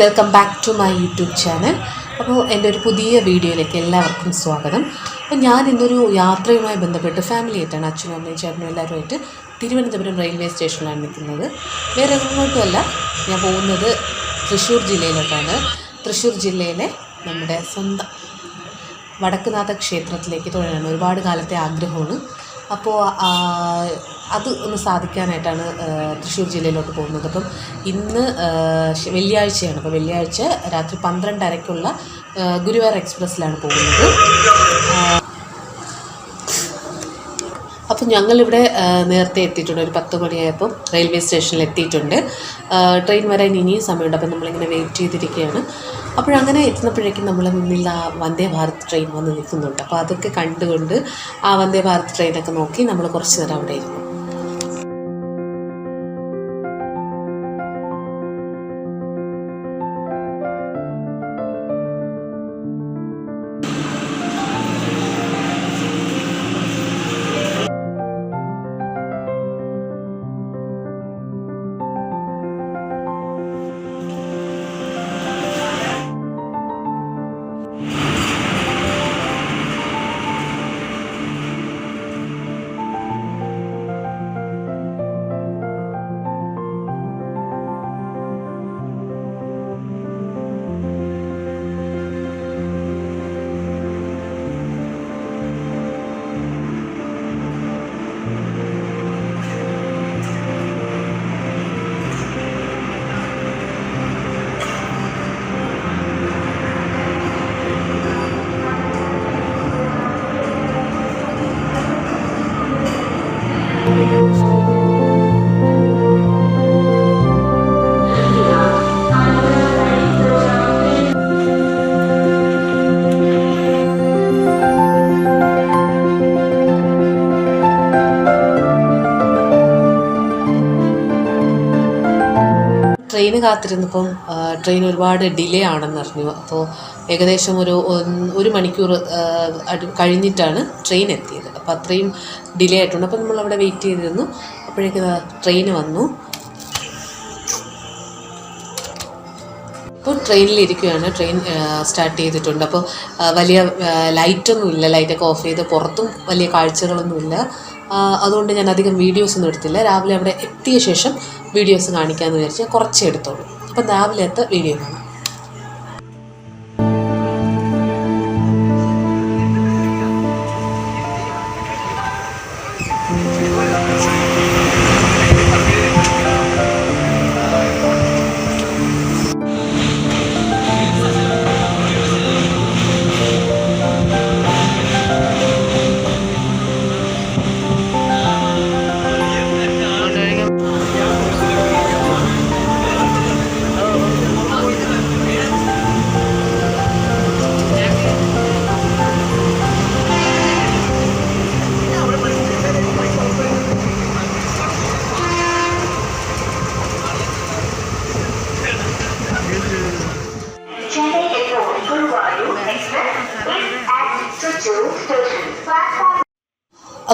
Welcome back to my YouTube channel അപ്പോൾ എന്റെ ഒരു പുതിയ വീഡിയോയിലേക്ക് എല്ലാവർക്കും സ്വാഗതം. അപ്പോൾ ഞാൻ ഇന്നൊരു യാത്രയുമായി ബന്ധപ്പെട്ട് ഫാമിലി ആയിട്ടാണ് അച്ഛനും അമ്മയും ചേട്ടനും എല്ലാവരുമായിട്ട് തിരുവനന്തപുരം റെയിൽവേ സ്റ്റേഷനിലാണ് നിൽക്കുന്നത്. വേറെ എങ്ങോട്ടുമല്ല ഞാൻ പോകുന്നത് തൃശ്ശൂർ ജില്ലയിലോട്ടാണ് തൃശ്ശൂർ ജില്ലയിലെ നമ്മുടെ സ്വന്തം വടക്കുനാഥ ക്ഷേത്രത്തിലേക്ക് തൊഴാൻ ഒരുപാട് കാലത്തെ ആഗ്രഹമാണ്. അപ്പോൾ അത് ഒന്ന് സാധിക്കാനായിട്ടാണ് തൃശ്ശൂർ ജില്ലയിലോട്ട് പോകുന്നത്. അപ്പം ഇന്ന് വെള്ളിയാഴ്ചയാണ്. അപ്പോൾ വെള്ളിയാഴ്ച രാത്രി പന്ത്രണ്ടരയ്ക്കുള്ള ഗുരുവായൂർ എക്സ്പ്രസ്സിലാണ് പോകുന്നത്. അപ്പം ഞങ്ങളിവിടെ നേരത്തെ എത്തിയിട്ടുണ്ട്. ഒരു പത്ത് മണിയായപ്പം റെയിൽവേ സ്റ്റേഷനിൽ എത്തിയിട്ടുണ്ട്. ട്രെയിൻ വരാൻ ഇനിയും സമയമുണ്ട്. അപ്പം നമ്മളിങ്ങനെ വെയിറ്റ് ചെയ്തിരിക്കുകയാണ്. അപ്പോഴങ്ങനെ എത്തുന്നപ്പോഴേക്കും നമ്മളെ മുന്നിൽ ആ വന്ദേ ഭാരത് ട്രെയിൻ വന്ന് നിൽക്കുന്നുണ്ട്. അപ്പോൾ അതൊക്കെ കണ്ടുകൊണ്ട് ആ വന്ദേ ഭാരത് ട്രെയിനൊക്കെ നോക്കി നമ്മൾ കുറച്ച് നേരം അവിടെ ഇരുന്നു. ട്രെയിന് കാത്തിരുന്നപ്പം ട്രെയിൻ ഒരുപാട് ഡിലേ ആണെന്ന് അറിഞ്ഞു. അപ്പോൾ ഏകദേശം ഒരു ഒരു മണിക്കൂർ കഴിഞ്ഞിട്ടാണ് ട്രെയിൻ എത്തിയത്. അപ്പോൾ അത്രയും ഡിലേ ആയിട്ടുണ്ട്. അപ്പോൾ നമ്മളവിടെ വെയിറ്റ് ചെയ്തിരുന്നു. അപ്പോഴേക്ക് ട്രെയിൻ വന്നു. ഇപ്പോൾ ട്രെയിനിലിരിക്കുകയാണ് ട്രെയിൻ സ്റ്റാർട്ട് ചെയ്തിട്ടുണ്ട്. അപ്പോൾ വലിയ ലൈറ്റൊന്നും ഇല്ല ലൈറ്റൊക്കെ ഓഫ് ചെയ്ത് പുറത്തും വലിയ കാഴ്ചകളൊന്നുമില്ല. അതുകൊണ്ട് ഞാൻ അധികം വീഡിയോസ് ഒന്നും എടുത്തില്ല. രാവിലെ അവിടെ എത്തിയ ശേഷം വീഡിയോസ് കാണിക്കാമെന്ന് വിചാരിച്ച് കുറച്ചേ എടുത്തോളൂ. അപ്പം രാവിലത്തെ വീഡിയോ കാണാം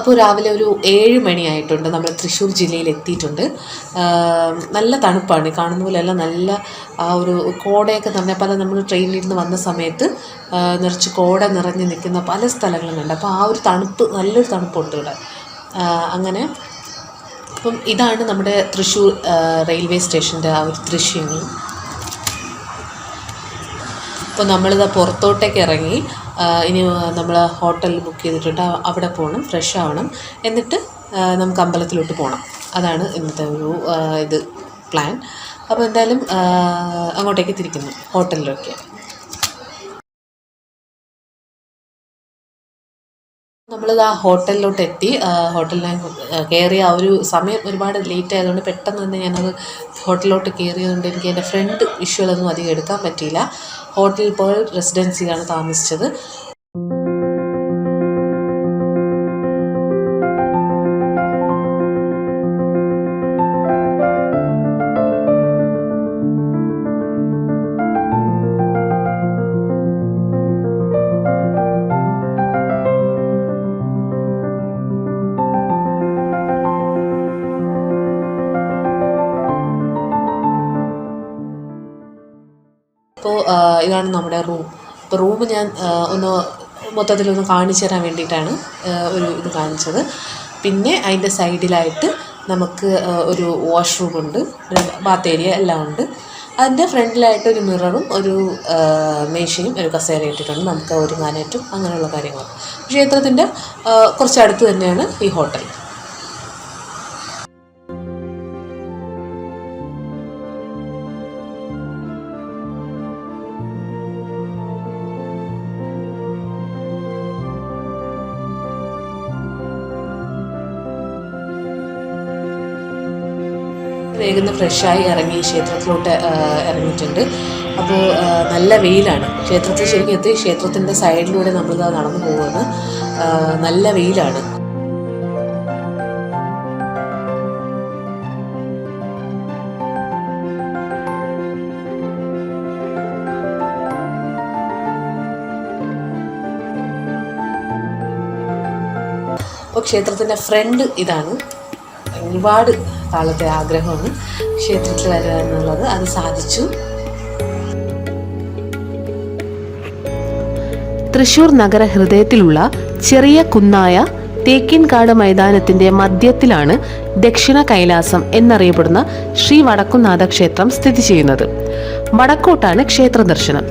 അപ്പോൾ രാവിലെ ഒരു ഏഴ് മണിയായിട്ടുണ്ട്. നമ്മൾ തൃശ്ശൂർ ജില്ലയിൽ എത്തിയിട്ടുണ്ട്. നല്ല തണുപ്പാണ്. കാണുന്ന പോലെയല്ല നല്ല ആ ഒരു കോടയൊക്കെ നിറഞ്ഞ പല നമ്മൾ ട്രെയിനിൽ നിന്ന് വന്ന സമയത്ത് നിറച്ച് കോട നിറഞ്ഞ് നിൽക്കുന്ന പല സ്ഥലങ്ങളും കണ്ട് അപ്പോൾ ആ ഒരു തണുപ്പ് നല്ലൊരു തണുപ്പുണ്ട് ഇവിടെ. അങ്ങനെ അപ്പം ഇതാണ് നമ്മുടെ തൃശ്ശൂർ റെയിൽവേ സ്റ്റേഷന്റെ ആ ഒരു ദൃശ്യങ്ങൾ. അപ്പോൾ നമ്മളിത് പുറത്തോട്ടേക്ക് ഇറങ്ങി. ഇനി നമ്മൾ ഹോട്ടൽ ബുക്ക് ചെയ്തിട്ടുണ്ട്. അവിടെ പോകണം ഫ്രഷ് ആവണം. എന്നിട്ട് നമുക്ക് അമ്പലത്തിലോട്ട് പോകണം അതാണ് ഇന്നത്തെ ഒരു ഇത് പ്ലാൻ അപ്പോൾ എന്തായാലും അങ്ങോട്ടേക്ക് തിരിക്കുന്നു ഹോട്ടലിലൊക്കെ. നമ്മളിത് ആ ഹോട്ടലിലോട്ട് എത്തി ഹോട്ടലിനെ കയറിയ ആ ഒരു സമയം ഒരുപാട് ലേറ്റ് ആയതുകൊണ്ട് പെട്ടെന്ന് തന്നെ ഞാനത് ഹോട്ടലിലോട്ട് കയറിയതുകൊണ്ട് എനിക്ക് എന്റെ ഫ്രണ്ട് വിഷ്വലൊന്നും അധികം എടുക്കാൻ പറ്റിയില്ല. ഹോട്ടൽ പേൾ റെസിഡൻസിയിലാണ് താമസിച്ചത്. ഇതാണ് നമ്മുടെ റൂം. അപ്പോൾ റൂം ഞാൻ ഒന്ന് മൊത്തത്തിലൊന്ന് കാണിച്ചു തരാൻ വേണ്ടിയിട്ടാണ് ഒരു ഇത് കാണിച്ചത്. പിന്നെ അതിന്റെ സൈഡിലായിട്ട് നമുക്ക് ഒരു വാഷ്റൂം ഉണ്ട് ബാത്ത് ഏരിയ എല്ലാം ഉണ്ട്. അതിന്റെ ഫ്രണ്ടിലായിട്ട് ഒരു മിററും ഒരു മേശയും ഒരു കസേര ഇട്ടിട്ടുണ്ട്. നമുക്ക് ഒരുങ്ങാനായിട്ടും അങ്ങനെയുള്ള കാര്യങ്ങൾ ക്ഷേത്രത്തിന്റെ കുറച്ച് അടുത്ത് തന്നെയാണ് ഈ ഹോട്ടൽ വേഗം ഫ്രഷായി ഇറങ്ങി ക്ഷേത്രത്തിലോട്ട് ഇറങ്ങിയിട്ടുണ്ട്. അപ്പോൾ നല്ല വെയിലാണ്. ക്ഷേത്രത്തിൽ ശരിക്കും എത്തി ക്ഷേത്രത്തിന്റെ സൈഡിലൂടെ നമ്മൾ നടന്നു പോകുന്നത് നല്ല വെയിലാണ്. അപ്പോൾ ക്ഷേത്രത്തിന്റെ ഫ്രണ്ട് ഇതാണ്. ഒരുപാട് കാലത്തെ ആഗ്രഹമാണ്. ക്ഷേത്രത്തിൽ വരിക എന്നുള്ളത് അത് സാധിച്ചു. തൃശൂർ നഗര ഹൃദയത്തിലുള്ള ചെറിയ കുന്നായ തേക്കിൻകാട് മൈതാനത്തിന്റെ മധ്യത്തിലാണ് ദക്ഷിണ കൈലാസം എന്നറിയപ്പെടുന്ന ശ്രീ വടക്കുന്നാഥ ക്ഷേത്രം സ്ഥിതി ചെയ്യുന്നത്. വടക്കോട്ടാണ് ക്ഷേത്ര ദർശനം.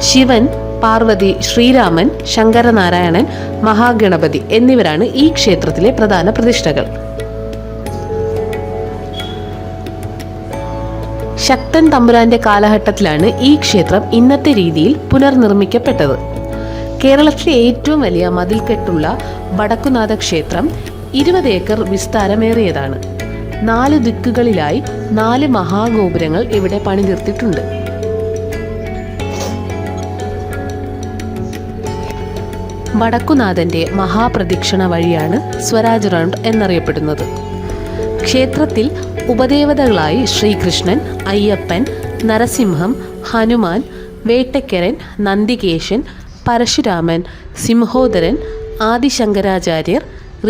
ശിവൻ പാർവതി ശ്രീരാമൻ ശങ്കരനാരായണൻ മഹാഗണപതി എന്നിവരാണ് ഈ ക്ഷേത്രത്തിലെ പ്രധാന പ്രതിഷ്ഠകൾ. ശക്തൻ തമ്പുരാന്റെ കാലഘട്ടത്തിലാണ് ഈ ക്ഷേത്രം ഇന്നത്തെ രീതിയിൽ പുനർനിർമ്മിക്കപ്പെട്ടത്. കേരളത്തിലെ ഏറ്റവും വലിയ മതിൽക്കെട്ടുള്ള വടക്കുനാഥ ക്ഷേത്രം ഇരുപത് ഏക്കർ വിസ്താരമേറിയതാണ്. നാല് ദിക്കുകളിലായി നാല് മഹാഗോപുരങ്ങൾ ഇവിടെ പണിതീർത്തിട്ടുണ്ട്. വടക്കുനാഥന്റെ മഹാപ്രദക്ഷിണ വഴിയാണ് സ്വരാജ് റൗണ്ട് എന്നറിയപ്പെടുന്നത്. ക്ഷേത്രത്തിൽ ഉപദേവതകളായി ശ്രീകൃഷ്ണൻ അയ്യപ്പൻ നരസിംഹം ഹനുമാൻ വേട്ടക്കരൻ നന്ദികേശൻ പരശുരാമൻ സിംഹോദരൻ ആദിശങ്കരാചാര്യർ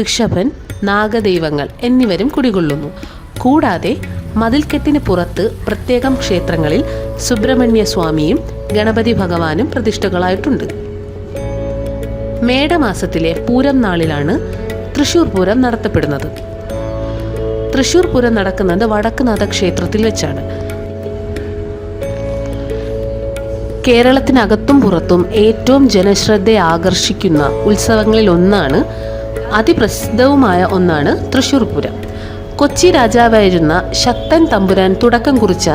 ഋഷഭൻ നാഗദൈവങ്ങൾ എന്നിവരും കുടികൊള്ളുന്നു. കൂടാതെ മതിൽക്കെട്ടിന് പുറത്ത് പ്രത്യേകം ക്ഷേത്രങ്ങളിൽ സുബ്രഹ്മണ്യ സ്വാമിയും ഗണപതി ഭഗവാനും പ്രതിഷ്ഠകളായിട്ടുണ്ട്. മേടമാസത്തിലെ പൂരം നാളിലാണ് തൃശൂർ പൂരം നടത്തപ്പെടുന്നത്. തൃശൂർ പൂരം നടക്കുന്നത് വടക്കുനാഥ ക്ഷേത്രത്തിൽ വെച്ചാണ്. കേരളത്തിനകത്തും പുറത്തും ഏറ്റവും ജനശ്രദ്ധ ആകർഷിക്കുന്ന ഉത്സവങ്ങളിൽ ഒന്നാണ് അതിപ്രസിദ്ധവുമായ ഒന്നാണ് തൃശൂർ പൂരം. കൊച്ചി രാജാവായിരുന്ന ശക്തൻ തമ്പുരാൻ തുടക്കം കുറിച്ച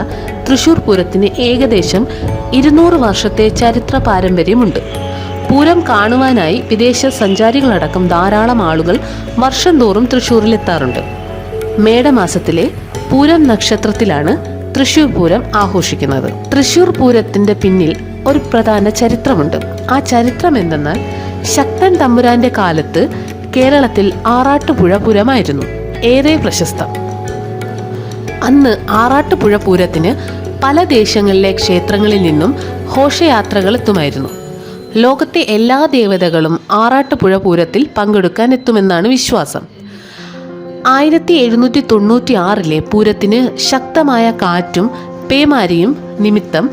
തൃശൂർ പൂരത്തിന് ഏകദേശം ഇരുന്നൂറ് വർഷത്തെ ചരിത്ര പാരമ്പര്യമുണ്ട്. പൂരം കാണുവാനായി വിദേശ സഞ്ചാരികളടക്കം ധാരാളം ആളുകൾ വർഷം തോറും തൃശ്ശൂരിലെത്താറുണ്ട് മേടമാസത്തിലെ പൂരം നക്ഷത്രത്തിലാണ് തൃശൂർ പൂരം ആഘോഷിക്കുന്നത്. തൃശൂർ പൂരത്തിന്റെ പിന്നിൽ ഒരു പ്രധാന ചരിത്രമുണ്ട്. ആ ചരിത്രം എന്തെന്നാൽ ശക്തൻ തമ്പുരാന്റെ കാലത്ത് കേരളത്തിൽ ആറാട്ടുപുഴ പൂരമായിരുന്നു. ഏറെ പ്രശസ്തം. അന്ന് ആറാട്ടുപുഴ പൂരത്തിന് പല ദേശങ്ങളിലെ ക്ഷേത്രങ്ങളിൽ നിന്നും ഘോഷയാത്രകൾ എത്തുമായിരുന്നു. ലോകത്തെ എല്ലാ ദേവതകളും ആറാട്ടുപുഴ പൂരത്തിൽ പങ്കെടുക്കാൻ എത്തുമെന്നാണ് വിശ്വാസം. ആയിരത്തി എഴുന്നൂറ്റി തൊണ്ണൂറ്റി ആറിലെ പൂരത്തിന് ശക്തമായ കാറ്റും പേമാരിയും നിമിത്തം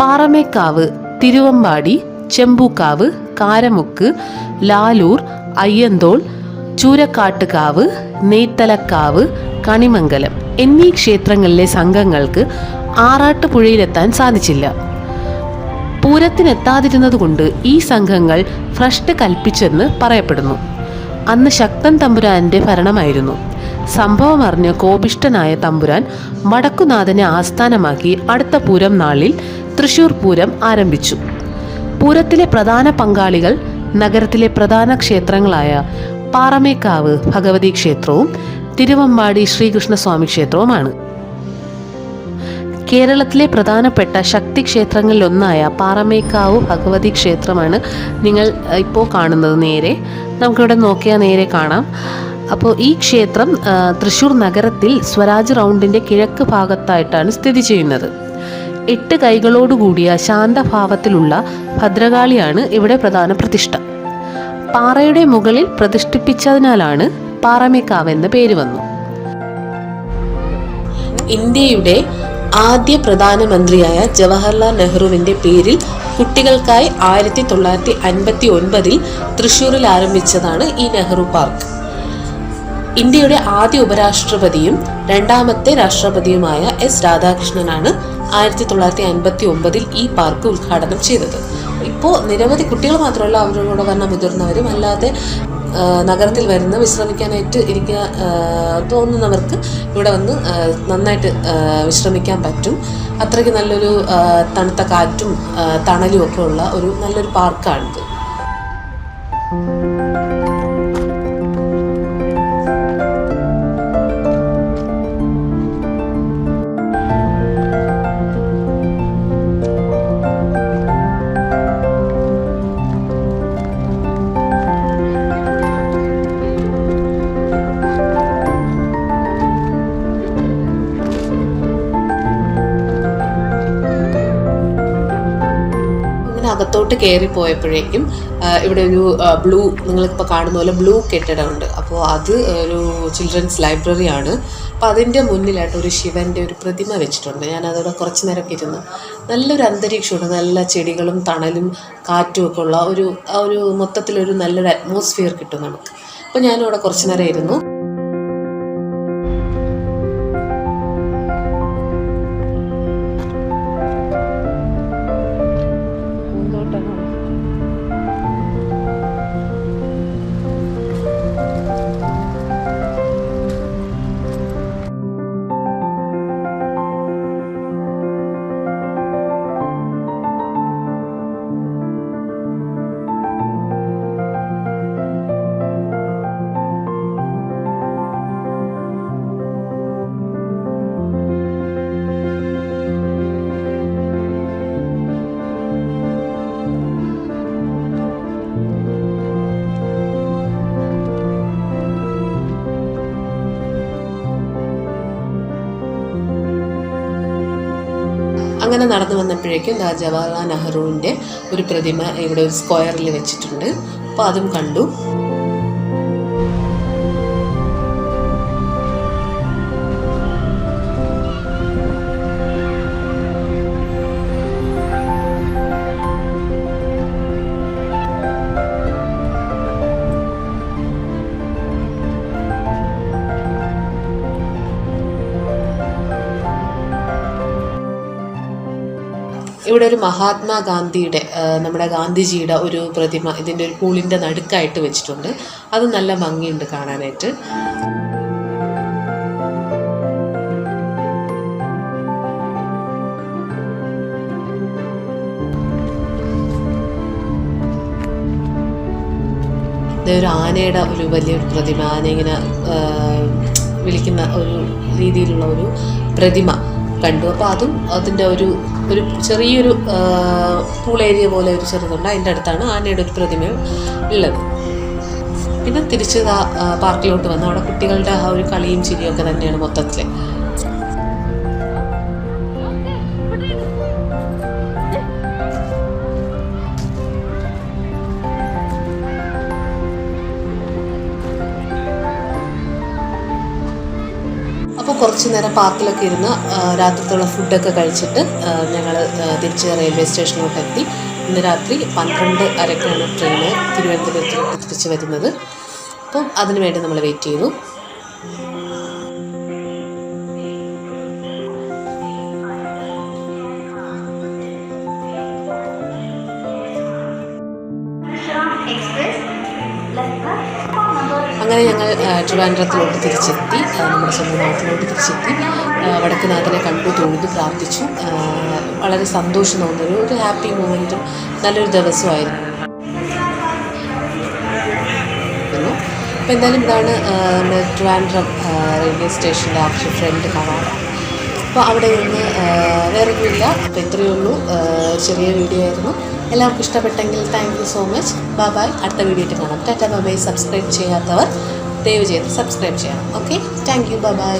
പാറമേക്കാവ് തിരുവമ്പാടി ചെമ്പൂക്കാവ് കാരമുക്ക് ലാലൂർ അയ്യന്തോൾ ചൂരക്കാട്ടുകാവ് നെയ്ത്തലക്കാവ് കണിമംഗലം എന്നീ ക്ഷേത്രങ്ങളിലെ സംഘങ്ങൾക്ക് ആറാട്ടുപുഴയിലെത്താൻ സാധിച്ചില്ല. പൂരത്തിനെത്താതിരുന്നതുകൊണ്ട് ഈ സംഘങ്ങൾ ഭ്രഷ്ട് കൽപ്പിച്ചെന്ന് പറയപ്പെടുന്നു. അന്ന് ശക്തൻ തമ്പുരാന്റെ ഭരണമായിരുന്നു. സംഭവം അറിഞ്ഞ് കോപിഷ്ടനായ തമ്പുരാൻ വടക്കുനാഥനെ ആസ്ഥാനമാക്കി അടുത്ത പൂരം നാളിൽ തൃശൂർ പൂരം ആരംഭിച്ചു. പൂരത്തിലെ പ്രധാന പങ്കാളികൾ നഗരത്തിലെ പ്രധാന ക്ഷേത്രങ്ങളായ പാറമേക്കാവ് ഭഗവതി ക്ഷേത്രവും തിരുവമ്പാടി ശ്രീകൃഷ്ണസ്വാമി ക്ഷേത്രവുമാണ്. കേരളത്തിലെ പ്രധാനപ്പെട്ട ശക്തി ക്ഷേത്രങ്ങളിലൊന്നായ പാറമേക്കാവ് ഭഗവതി ക്ഷേത്രമാണ് നിങ്ങൾ ഇപ്പോൾ കാണുന്നത് നേരെ. നമുക്കിവിടെ നോക്കിയാൽ നേരെ കാണാം. അപ്പോൾ ഈ ക്ഷേത്രം തൃശ്ശൂർ നഗരത്തിൽ സ്വരാജ് റൗണ്ടിന്റെ കിഴക്ക് ഭാഗത്തായിട്ടാണ് സ്ഥിതി ചെയ്യുന്നത്. എട്ട് കൈകളോടുകൂടിയ ശാന്തഭാവത്തിലുള്ള ഭദ്രകാളിയാണ് ഇവിടെ പ്രധാന പ്രതിഷ്ഠ. പാറയുടെ മുകളിൽ പ്രതിഷ്ഠിപ്പിച്ചതിനാലാണ് പാറമേക്കാവ് എന്ന പേര് വന്നു. ഇന്ത്യയുടെ ആദ്യ പ്രധാനമന്ത്രിയായ ജവഹർലാൽ നെഹ്റുവിന്റെ പേരിൽ കുട്ടികൾക്കായി ആയിരത്തി തൊള്ളായിരത്തി അൻപത്തി ഒൻപതിൽ തൃശ്ശൂരിൽ ആരംഭിച്ചതാണ് ഈ നെഹ്റു പാർക്ക്. ഇന്ത്യയുടെ ആദ്യ ഉപരാഷ്ട്രപതിയും രണ്ടാമത്തെ രാഷ്ട്രപതിയുമായ എസ് രാധാകൃഷ്ണനാണ് ആയിരത്തി തൊള്ളായിരത്തി അൻപത്തി ഒമ്പതിൽ ഈ പാർക്ക് ഉദ്ഘാടനം ചെയ്തത്. ഇപ്പോൾ നിരവധി കുട്ടികൾ മാത്രമല്ല അവരോട് വന്ന മുതിർന്നവരും അല്ലാതെ നഗരത്തിൽ വരുന്ന വിശ്രമിക്കാനായിട്ട് ഇരിക്കുക തോന്നുന്നവർക്ക് ഇവിടെ വന്ന് നന്നായിട്ട് വിശ്രമിക്കാൻ പറ്റും. അത്രയ്ക്ക് നല്ലൊരു തണുത്ത കാറ്റും തണലും ഒക്കെ ഉള്ള ഒരു നല്ലൊരു പാർക്കാണിത്. ഇങ്ങനെ കയറി പോയപ്പോഴേക്കും ഇവിടെ ഒരു ബ്ലൂ നിങ്ങളിപ്പോൾ കാണുന്ന പോലെ ബ്ലൂ കെട്ടിടമുണ്ട് അപ്പോൾ അത് ഒരു ചിൽഡ്രൻസ് ലൈബ്രറിയാണ് അപ്പോൾ അതിന്റെ മുന്നിലായിട്ട് ഒരു ശിവന്റെ ഒരു പ്രതിമ വെച്ചിട്ടുണ്ട്. ഞാൻ അതോടെ കുറച്ച് നേരമൊക്കെ ഇരുന്നു നല്ലൊരു അന്തരീക്ഷമുണ്ട്. നല്ല ചെടികളും തണലും കാറ്റും ഒക്കെ ഉള്ള ഒരു ഒരു മൊത്തത്തിലൊരു നല്ലൊരു അറ്റ്മോസ്ഫിയർ കിട്ടും നമുക്ക്. അപ്പോൾ ഞാനിവിടെ കുറച്ച് നേരം ഇരുന്നു. അങ്ങനെ നടന്നു വന്നപ്പോഴേക്കും ജവഹർലാൽ നെഹ്റുവിന്റെ ഒരു പ്രതിമ ഇവിടെ ഒരു സ്ക്വയറിൽ വെച്ചിട്ടുണ്ട്. അപ്പോൾ അതും കണ്ടു. ഇവിടെ ഒരു മഹാത്മാഗാന്ധിയുടെ നമ്മുടെ ഗാന്ധിജിയുടെ ഒരു പ്രതിമ ഇതിന്റെ ഒരു പൂളിന്റെ നടുക്കായിട്ട് വെച്ചിട്ടുണ്ട്. അത് നല്ല ഭംഗിയുണ്ട് കാണാനായിട്ട്. ഒരു ആനയുടെ ഒരു വലിയൊരു പ്രതിമ. ആന ഇങ്ങനെ വിളിക്കുന്ന ഒരു രീതിയിലുള്ള ഒരു പ്രതിമ. കണ്ടു. അപ്പോൾ അതും അതിന്റെ ഒരു ഒരു ചെറിയൊരു പൂൾ ഏരിയ പോലെ ഒരു ചെറുതുണ്ട്. അതിന്റെ അടുത്താണ് ആനയുടെ ഒരു പ്രതിമ ഉള്ളത്. പിന്നെ തിരിച്ച് പാർക്കിലോട്ട് വന്നു. അവിടെ കുട്ടികളുടെ ആ ഒരു കളിയും ചിരിയും ഒക്കെ തന്നെയാണ് മൊത്തത്തിൽ കുറച്ച് നേരം പാർക്കിലൊക്കെ ഇരുന്ന് രാത്രിത്തുള്ള ഫുഡൊക്കെ കഴിച്ചിട്ട് ഞങ്ങൾ തിരിച്ച് റെയിൽവേ സ്റ്റേഷനിലോട്ട് എത്തി. ഇന്ന് രാത്രി പന്ത്രണ്ട് അരക്കാണ് ട്രെയിന് തിരുവനന്തപുരത്തിലോട്ട് തിരിച്ച് വരുന്നത്. അപ്പം അതിനുവേണ്ടി നമ്മൾ വെയിറ്റ് ചെയ്തു. അങ്ങനെ ഞങ്ങൾ ട്രിവാൻഡ്രത്തിലോട്ട് തിരിച്ചെത്തി നമ്മുടെ സ്വന്തം നാട്ടിലോട്ട് തിരിച്ചെത്തി. വടക്കുനാഥനെ കണ്ടു തൊഴുതു പ്രാർത്ഥിച്ചു. വളരെ സന്തോഷം തോന്നുന്നൊരു ഒരു ഹാപ്പി മൊമെന്റും നല്ലൊരു ദിവസമായിരുന്നു. അപ്പോൾ എന്തായാലും ഇതാണ് ട്രിവാൻഡ്രം റെയിൽവേ സ്റ്റേഷന്റെ ആക്ഷൻ ഫ്രണ്ട് കവാടം. അപ്പോൾ അവിടെ ആ, വേറെ ഒന്നുമില്ല അപ്പോൾ ഇത്രയേ ഉള്ളൂ. ചെറിയ വീഡിയോ ആയിരുന്നു. എല്ലാവർക്കും ഇഷ്ടപ്പെട്ടെങ്കിൽ thank you so much bye bye അടുത്ത വീഡിയോയിട്ട് കാണാം. ടാറ്റ ബാബായ് സബ്സ്ക്രൈബ് ചെയ്യാത്തവർ ദയവ് ചെയ്ത് സബ്സ്ക്രൈബ് ചെയ്യണം. Okay thank you bye bye